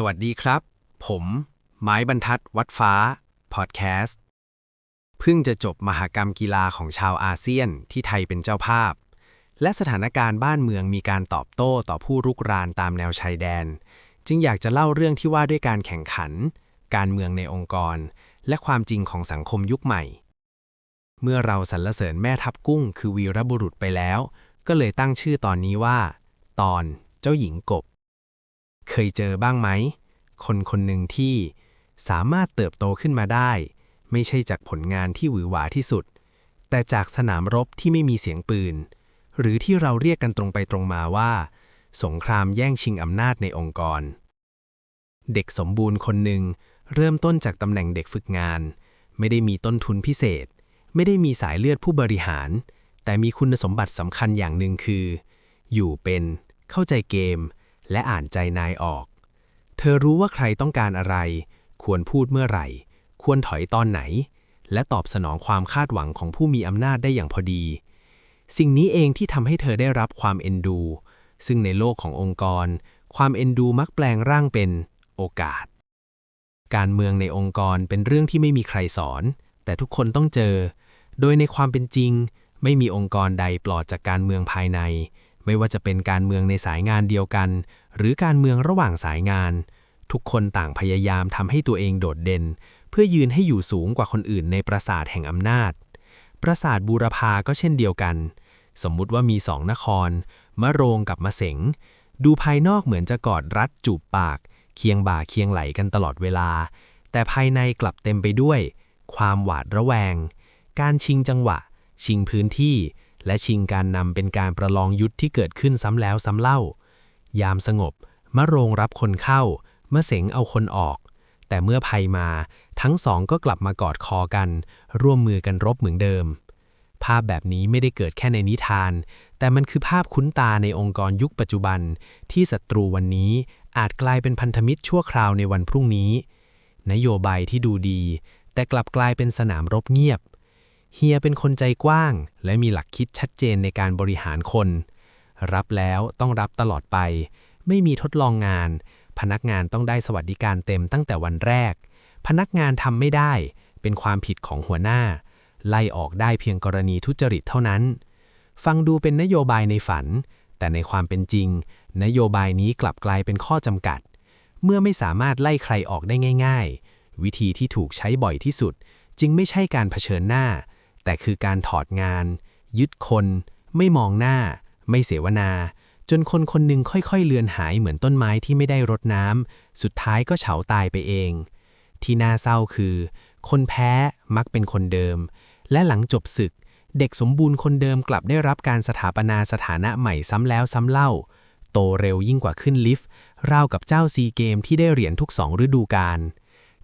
สวัสดีครับ ผม ไม้บรรทัดวัดฟ้า พอดแคสต์ เพิ่งจะจบมหกรรมกีฬาของชาวอาเซียนที่ไทยเป็นเจ้าภาพ และสถานการณ์บ้านเมืองมีการตอบโต้ต่อผู้รุกรานตามแนวชายแดน จึงอยากจะเล่าเรื่องที่ว่าด้วยการแข่งขัน การเมืองในองค์กร และความจริงของสังคมยุคใหม่ เมื่อเราสรรเสริญแม่ทัพกุ้ง คือวีรบุรุษไปแล้ว ก็เลยตั้งชื่อตอนนี้ว่า ตอนเจ้าหญิงกบ เคยเจอบ้างไหม คนคนหนึ่งที่สามารถเติบโตขึ้นมาได้ ไม่ใช่จากผลงานที่หวือหวาที่สุด แต่จากสนามรบที่ไม่มีเสียงปืน หรือที่เราเรียกกันตรงไปตรงมาว่า สงครามแย่งชิงอำนาจในองค์กร เด็กสมบูรณ์คนหนึ่งเริ่มต้นจากตำแหน่งเด็กฝึกงาน ไม่ได้มีต้นทุนพิเศษ ไม่ได้มีสายเลือดผู้บริหาร แต่มีคุณสมบัติสำคัญอย่างหนึ่งคือ อยู่เป็น เข้าใจเกม และอ่านใจนายออก เธอรู้ว่าใครต้องการอะไร ควรพูดเมื่อไหร่ ควรถอยตอนไหน และตอบสนองความคาดหวังของผู้มีอำนาจได้อย่างพอดี สิ่งนี้เองที่ทำให้เธอได้รับความเอ็นดู ซึ่งในโลกขององค์กร ความเอ็นดูมักแปลงร่างเป็นโอกาส การเมืองในองค์กรเป็นเรื่องที่ไม่มีใครสอน แต่ทุกคนต้องเจอ โดยในความเป็นจริง ไม่มีองค์กรใดปลอดจากการเมืองภายใน ไม่ว่าจะเป็นการเมืองในสายงานเดียวกัน หรือการเมืองระหว่างสายงาน ทุกคนต่างพยายามทำให้ตัวเองโดดเด่น เพื่อยืนให้อยู่สูงกว่าคนอื่นในปราสาทแห่งอำนาจ ปราสาทบูรพาก็เช่นเดียวกัน สมมุติว่ามีสองนคร มะโรงกับมะเสง ดูภายนอกเหมือนจะกอดรัดจูบปาก เคียงบ่าเคียงไหลกันตลอดเวลา แต่ภายในกลับเต็มไปด้วย ความหวาดระแวง การชิงจังหวะ ชิงพื้นที่ และชิงการนำเป็นการประลองยุทธที่เกิดขึ้นซ้ำแล้วซ้ำเล่า ยามสงบ มะโรงรับคนเข้า มะเสงเอาคนออก แต่เมื่อภัยมา ทั้งสองก็กลับมากอดคอกัน ร่วมมือกันรบเหมือนเดิม ภาพแบบนี้ไม่ได้เกิดแค่ในนิทาน แต่มันคือภาพคุ้นตาในองค์กรยุคปัจจุบัน ที่ศัตรูวันนี้อาจกลายเป็นพันธมิตรชั่วคราวในวันพรุ่งนี้ นโยบายที่ดูดี แต่กลับกลายเป็นสนามรบเงียบ เฮียเป็นคนใจกว้าง และมีหลักคิดชัดเจนในการบริหารคน รับแล้วต้องรับตลอดไป ไม่มีทดลองงาน พนักงานต้องได้สวัสดิการเต็มตั้งแต่วันแรก พนักงานทำไม่ได้ เป็นความผิดของหัวหน้า ไล่ออกได้เพียงกรณีทุจริตเท่านั้น ฟังดูเป็นนโยบายในฝัน แต่ในความเป็นจริง นโยบายนี้กลับกลายเป็นข้อจำกัด เมื่อไม่สามารถไล่ใครออกได้ง่าย ๆ วิธีที่ถูกใช้บ่อยที่สุด จึงไม่ใช่การเผชิญหน้า แต่คือการถอดงาน ยึดคน ไม่มองหน้า ไม่เสวนา จนคนคนหนึ่งค่อยๆ เลือนหายเหมือนต้นไม้ที่ไม่ได้รดน้ำสุดท้ายก็เฉาตายไปเอง ที่น่าเศร้าคือ คนแพ้มักเป็นคนเดิม และหลังจบศึก เด็กสมบูรณ์คนเดิมกลับได้รับการสถาปนาสถานะใหม่ซ้ำแล้วซ้ำเล่า โตเร็วยิ่งกว่าขึ้นลิฟต์ราวกับเจ้าซีเกมที่ได้เหรียญทุกสองฤดูกาล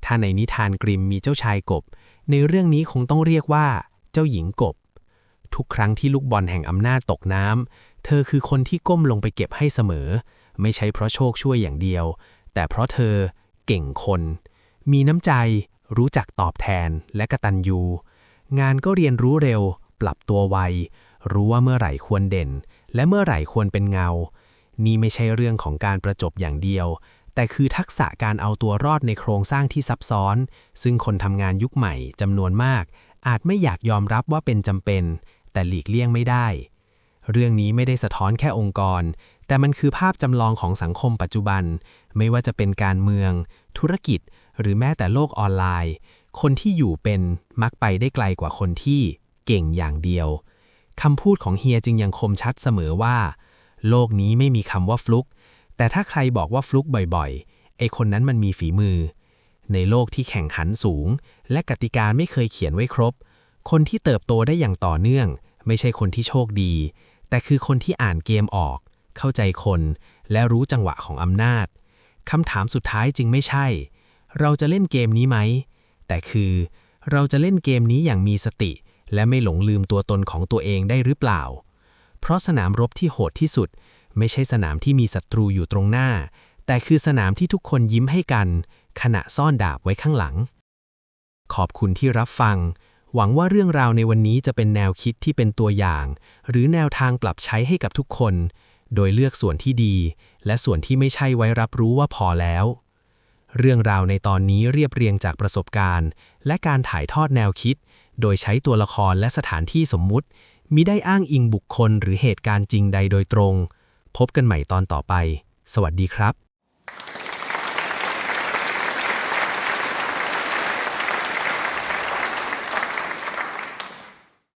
ถ้าในนิทานกริมมีเจ้าชายกบ ในเรื่องนี้คงต้องเรียกว่า เจ้าหญิงกบ ทุกครั้งที่ลูกบอลแห่งอำนาจตกน้ำ เธอคือคนที่ก้มลงไปเก็บให้เสมอ ไม่ใช่เพราะโชคช่วยอย่างเดียว แต่เพราะเธอเก่งคน มีน้ำใจ รู้จักตอบแทนและกะตัญญูงานก็เรียนรู้เร็ว ปรับตัวไว รู้ว่าเมื่อไหร่ควรเด่น และเมื่อไหร่ควรเป็นเงา นี่ไม่ใช่เรื่องของการประจบอย่างเดียวแต่คือทักษะการเอาตัวรอดในโครงสร้างที่ซับซ้อน ซึ่งคนทำงานยุคใหม่จำนวนมาก อาจไม่อยากยอมรับว่าเป็นจำเป็น แต่หลีกเลี่ยงไม่ได้ เรื่องนี้ไม่ได้สะท้อนแค่องค์กร แต่มันคือภาพจำลองของสังคมปัจจุบัน ไม่ว่าจะเป็นการเมือง ธุรกิจ หรือแม้แต่โลกออนไลน์ คนที่อยู่เป็นมักไปได้ไกลกว่าคนที่เก่งอย่างเดียวคำพูดของเฮียจึงยังคมชัดเสมอว่า โลกนี้ไม่มีคำว่าฟลุก แต่ถ้าใครบอกว่าฟลุกบ่อยๆ ไอคนนั้นมันมีฝีมือ ในโลกที่แข่งขันสูง และกติกาไม่เคยเขียนไว้ครบ คนที่เติบโตได้อย่างต่อเนื่อง ไม่ใช่คนที่โชคดี แต่คือคนที่อ่านเกมออก เข้าใจคน และรู้จังหวะของอำนาจคำถามสุดท้ายจึงไม่ใช่ เราจะเล่นเกมนี้ไหม แต่คือ เราจะเล่นเกมนี้อย่างมีสติ และไม่หลงลืมตัวตนของตัวเองได้หรือเปล่า เพราะสนามรบที่โหดที่สุด ไม่ใช่สนามที่มีศัตรูอยู่ตรงหน้า แต่คือสนามที่ทุกคนยิ้มให้กัน ขณะซ่อนดาบไว้ข้างหลัง ขอบคุณที่รับฟัง หวังว่าเรื่องราวในวันนี้จะเป็นแนวคิดที่เป็นตัวอย่าง หรือแนวทางปรับใช้ให้กับทุกคน โดยเลือกส่วนที่ดี และส่วนที่ไม่ใช่ไว้รับรู้ว่าพอแล้ว เรื่องราวในตอนนี้เรียบเรียงจากประสบการณ์ และการถ่ายทอดแนวคิด โดยใช้ตัวละครและสถานที่สมมุติมิได้อ้างอิงบุคคลหรือเหตุการณ์จริงใดโดยตรง พบกันใหม่ตอนต่อไป สวัสดีครับ